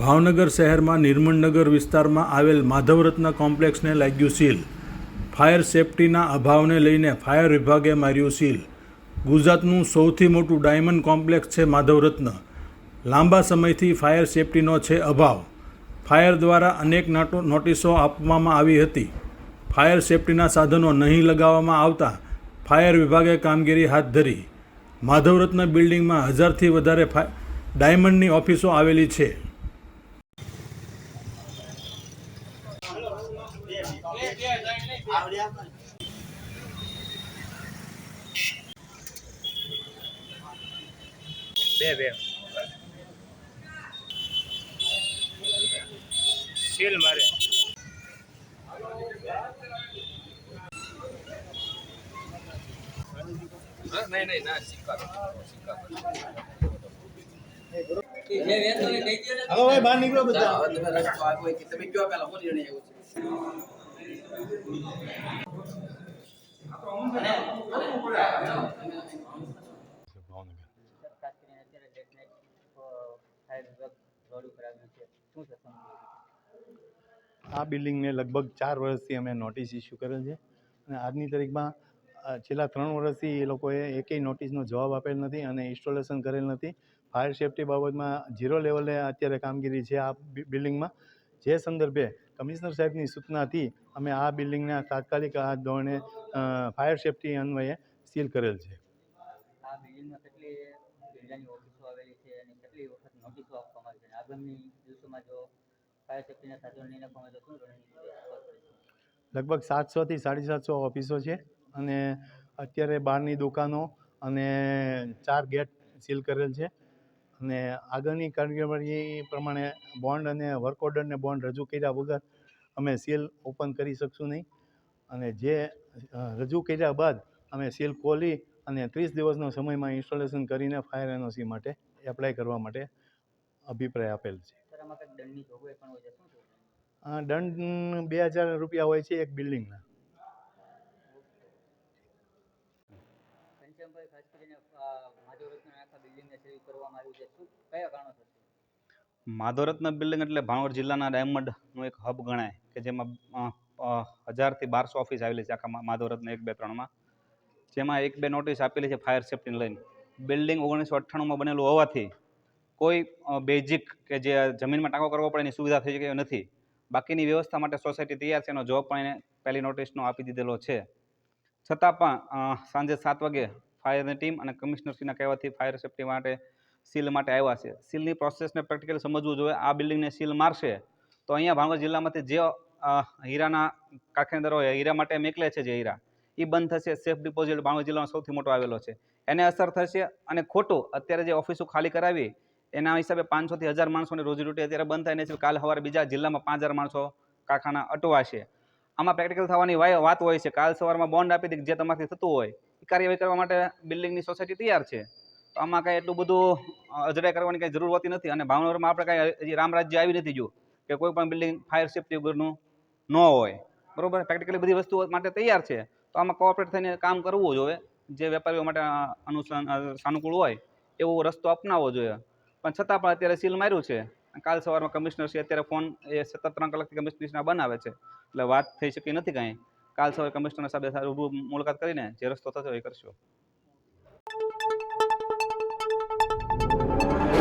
ભાવનગર શહેરમાં નિર્મળનગર વિસ્તારમાં આવેલ માધવરત્ન કોમ્પ્લેક્સને લાગ્યું સીલ. ફાયર સેફટીના અભાવને લઈને ફાયર વિભાગે માર્યું સીલ. ગુજરાતનું સૌથી મોટું ડાયમંડ કોમ્પ્લેક્સ છે માધવરત્ન. લાંબા સમયથી ફાયર સેફટીનો છે અભાવ. ફાયર દ્વારા અનેક નાટો, નોટિસો આપવામાં આવી હતી. ફાયર સેફટીના સાધનો નહીં લગાવવામાં આવતા ફાયર વિભાગે કામગીરી હાથ ધરી. માધવરત્ન બિલ્ડિંગમાં હજારથી વધારે ડાયમંડની ઓફિસો આવેલી છે. બે બે. સીલ મારે. નહીં નહીં ના સિક્કા સિક્કા હવે બહાર નીકળો બધા. તમે રસ્તો તમે કયો પેલા બોલી જણે એવું છે? આ બિલ્ડિંગને લગભગ ચાર વર્ષથી અમે નોટિસ ઇસ્યુ કરેલ છે. અને આજની તારીખમાં છેલ્લા ત્રણ વર્ષથી એ લોકોએ એકેય નોટિસનો જવાબ આપેલ નથી અને ઇન્સ્ટોલેશન કરેલ નથી. ફાયર સેફટી બાબતમાં ઝીરો લેવલે અત્યારે કામગીરી છે આ બિલ્ડિંગમાં. જે સંદર્ભે કમિશનર સાહેબની સૂચનાથી અમે આ બિલ્ડિંગના તાત્કાલિક આ ધોરણે ફાયર સેફટી અન્વયે સીલ કરેલ છે. લગભગ સાતસોથી સાડી સાતસો ઓફિસો છે અને અત્યારે બહારની દુકાનો અને ચાર ગેટ સીલ કરેલ છે. અને આગળની કાર્યવાહી પ્રમાણે બોન્ડ અને વર્ક ઓર્ડરને બોન્ડ રજૂ કર્યા વગર અમે સીલ ઓપન કરી શકશું નહીં. અને જે રજૂ કર્યા બાદ અમે સીલ ખોલી અને ત્રીસ દિવસનો સમયમાં ઇન્સ્ટોલેશન કરીને ફાયર એનઓસી માટે એપ્લાય કરવા માટે અભિપ્રાય આપેલ છે. દંડ બે હજાર રૂપિયા હોય છે એક બિલ્ડિંગના ઘનશ્યામભાઈ ખાસ કરીને આ માધવરત્ન આખા બિલ્ડિંગને સીલ માધવરત્ન બિલ્ડિંગ એટલે ભાણવડ જિલ્લાના ડાયમંડનું એક હબ ગણાય, કે જેમાં હજારથી બારસો ઓફિસ આવેલી છે આખા માધવરત્ન એક, બે ત્રણમાં જેમાં એક, બે નોટિસ આપેલી છે ફાયર સેફ્ટીને લઈને. બિલ્ડિંગ ઓગણીસો અઠ્ઠાણુંમાં બનેલું હોવાથી કોઈ બેઝિક કે જે જમીનમાં ટાંકો કરવો પડે એની સુવિધા થઈ શકે નથી. બાકીની વ્યવસ્થા માટે સોસાયટી તૈયાર છે, એનો જવાબ પણ એને પહેલી નોટિસનો આપી દીધેલો છે. છતાં પણ સાંજે સાત વાગે ફાયરની ટીમ અને કમિશનરશ્રીના કહેવાથી ફાયર સેફ્ટી માટે સીલ માટે આવ્યા છે. સીલની પ્રોસેસને પ્રેક્ટિકલી સમજવું જોઈએ. આ બિલ્ડિંગને સીલ મારશે તો અહીંયા ભાવનગર જિલ્લામાંથી જે હીરાના હીરાના હોય, હીરા માટે મેકલે છે જે હીરા એ બંધ થશે. સેફ ડિપોઝિટ ભાવનગર જિલ્લામાં સૌથી મોટો આવેલો છે. એને અસર થશે અને ખોટું અત્યારે જે ઓફિસો ખાલી કરાવી, એના હિસાબે પાંચસોથી હજાર માણસોની રોજીરોટી અત્યારે બંધ થાય છે કાલ સવારે બીજા જિલ્લામાં પાંચ માણસો કારખાના અટવાશે. આમાં પ્રેક્ટિકલ થવાની વાત હોય છે. કાલ સવારમાં બોન્ડ આપી દે જે તમારાથી થતું હોય એ કાર્યવાહી કરવા માટે બિલ્ડિંગની સોસાયટી તૈયાર છે. તો આમાં કાંઈ એટલું બધું અજડાઈ કરવાની કાંઈ જરૂર હોતી નથી અને ભાવનગરમાં આપણે કાંઈ હજી રામરાજ્ય આવી નથી જો કે કોઈ પણ બિલ્ડિંગ ફાયર સેફ્ટી વગરનું ન હોય. બરાબર? પ્રેક્ટિકલી બધી વસ્તુઓ માટે તૈયાર છે. તો આમાં કોઓપરેટ થઈને કામ કરવું જોઈએ. જે વેપારીઓ માટે અ, અનુસાન સાનુકૂળ હોય એવો રસ્તો અપનાવવો જોઈએ. પણ છતાં પણ અત્યારે સીલ માર્યું છે. કાલ સવારમાં કમિશનર છે અત્યારે ફોન એ સતત ત્રણ કલાકથી કમિશનરના બનાવે છે. એટલે વાત થઈ શકી નથી કાંઈ. કાલ સવારે કમિશનર સાહેબ રૂબરૂ મુલાકાત કરીને જે રસ્તો થશે એ કરશું. Bye.